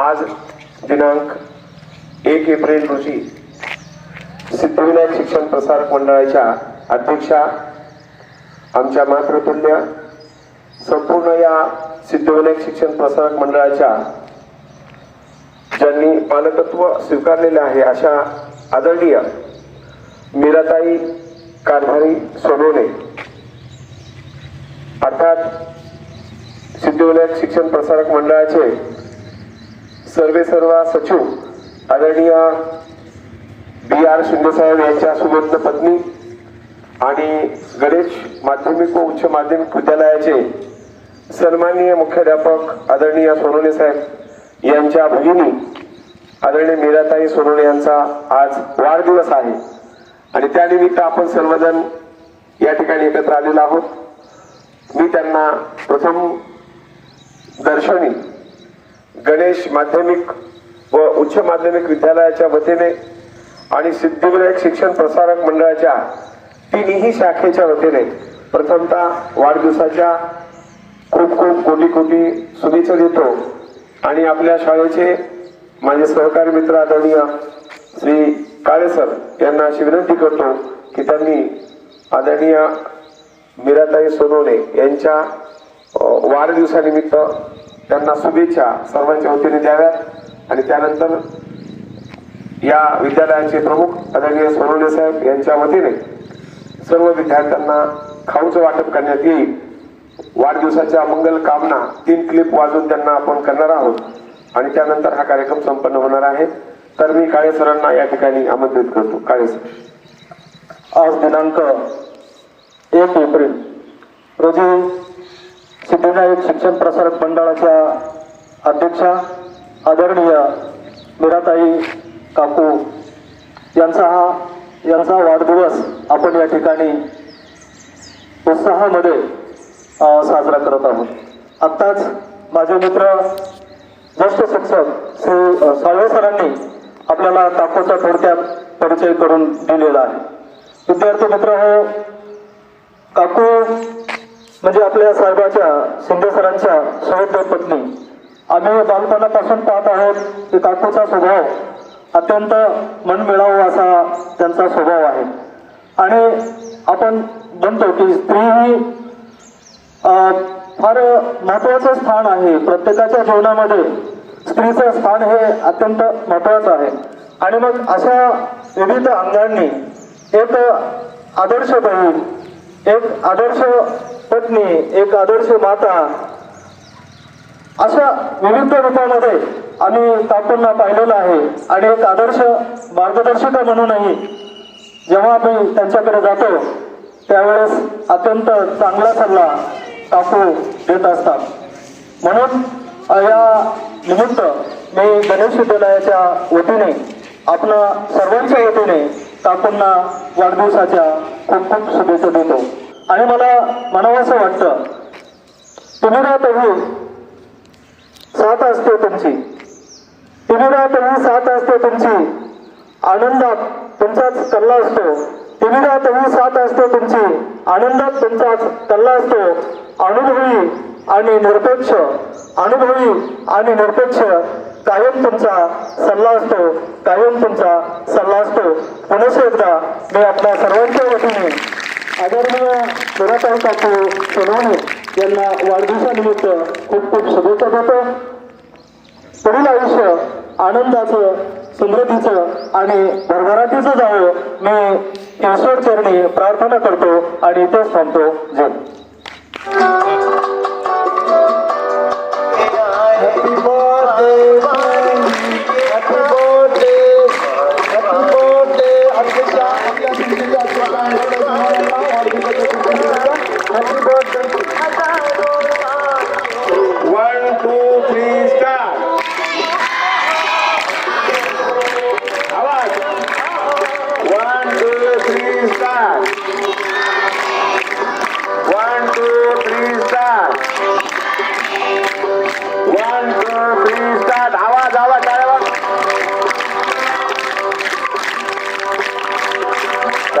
आज दिनांक एक एप्रिल रोजी सिद्धिविनायक शिक्षण प्रसारक मंडळाच्या अध्यक्षा आमच्या मातृतुल्य संपूर्ण या सिद्धिविनायक शिक्षण प्रसारक मंडळाच्या ज्यांनी मालकत्व स्वीकारलेले आहे अशा आदरणीय मीराताई कारभारी सोनवणे. अर्थात सिद्धिविनायक शिक्षण प्रसारक मंडळाचे सर्वे सर्व सचिव आदरणीय बी आर शिंदेसाहेब यांच्या सुगंध पत्नी आणि गणेश माध्यमिक व उच्च माध्यमिक विद्यालयाचे सन्माननीय मुख्याध्यापक आदरणीय सोनवणे साहेब यांच्या भगिनी आदरणीय मीराताई सोनवणे यांचा आज वाढदिवस आहे. आणि त्यानिमित्त आपण सर्वजण या ठिकाणी एकत्र आलेलो आहोत. मी त्यांना प्रथम दर्शनी गणेश माध्यमिक व उच्च माध्यमिक विद्यालयाच्या वतीने आणि सिद्धिविनायक शिक्षण प्रसारक मंडळाच्या तिन्ही शाखेच्या वतीने प्रथमतः वाढदिवसाच्या खूप खूप कोटी कोटी शुभेच्छा देतो. आणि आपल्या शाळेचे माझे सहकारी मित्र आदरणीय श्री काळे सर यांना अशी विनंती करतो की त्यांनी आदरणीय मीराताई सोनवणे यांच्या वाढदिवसानिमित्त त्यांना शुभेच्छा सर्वांच्या वतीने द्याव्यात. आणि त्यानंतर या विद्यालयाचे प्रमुख आदरणीय सोनवणे साहेब यांच्या वतीने सर्व विद्यार्थ्यांना खाऊचं वाटप करण्यात येईल. वाढदिवसाच्या मंगल कामना तीन क्लिप वाजून त्यांना आपण करणार आहोत. आणि त्यानंतर हा कार्यक्रम संपन्न होणार आहे. तर मी काळे सरांना या ठिकाणी आमंत्रित करतो. काळे सर. आज दिनांक एक एप्रिल रोजी सिद्धिविनायक शिक्षण प्रसारक मंडळाच्या अध्यक्षा आदरणीय मिराताई काकू यांचा हा यांचा वाढदिवस आपण या ठिकाणी उत्साहामध्ये साजरा करत आहोत. आत्ताच माझे मित्र ज्येष्ठ शिक्षक श्री साळवे सरांनी आपल्याला काकूचा थोडक्यात परिचय करून दिलेला आहे. विद्यार्थी मित्र हो काकू म्हणजे आपल्या साहेबाच्या शिंदे सरांच्या सहोदर पत्नी. आम्ही बालपणापासून पाहत आहोत की काकूचा स्वभाव अत्यंत मनमिळावू असा त्यांचा स्वभाव आहे. आणि आपण म्हणतो की स्त्री ही फार महत्वाचं स्थान आहे. प्रत्येकाच्या जीवनामध्ये स्त्रीचं स्थान हे अत्यंत महत्वाचं आहे. आणि मग अशा विविध अंगांनी एक आदर्श बहीण एक आदर्श पत्नी एक आदर्श माता अशा विविध रूपामध्ये आम्ही तापूंना पाहिलेलं आहे. आणि एक आदर्श मार्गदर्शिका म्हणूनही जेव्हा आम्ही त्यांच्याकडे जातो त्यावेळेस अत्यंत चांगला सल्ला टाकू देत असतात. म्हणून या निमित्त मी गणेश विद्यालयाच्या वतीने आपणा सर्वांच्या वतीने काकूंना वाढदिवसाच्या खूप खूप शुभेच्छा देतो. आणि मला म्हणावंसं वाटतं तुम्ही ना तरी साथ असते तुमची. तुम्ही ना तरी साथ असते तुमची. आनंदात तुमचाच कल्ला असतो. तुम्ही ना तरी साथ असते तुमची. आनंदात तुमचाच कल्ला असतो. अनुभवी आणि निरपेक्ष. अनुभवी आणि निरपेक्ष. कायम तुमचा सल्ला असतो. कायम तुमचा सल्ला असतो. पुन्हा एकदा मी आपल्या सर्वांच्या वतीने आदरणीय सुराताई काकू सोनवणे यांना वाढदिवसानिमित्त खूप खूप शुभेच्छा देतो. पुढील आयुष्य आनंदाचं समृद्धीचं आणि भरभराटीचं जावं मी ईश्वर चरणी प्रार्थना करतो आणि इथेच थांबतो. जय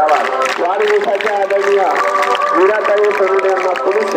वाढदिवसाच्या आदरणीय मीराताई सरून यांना पुलिस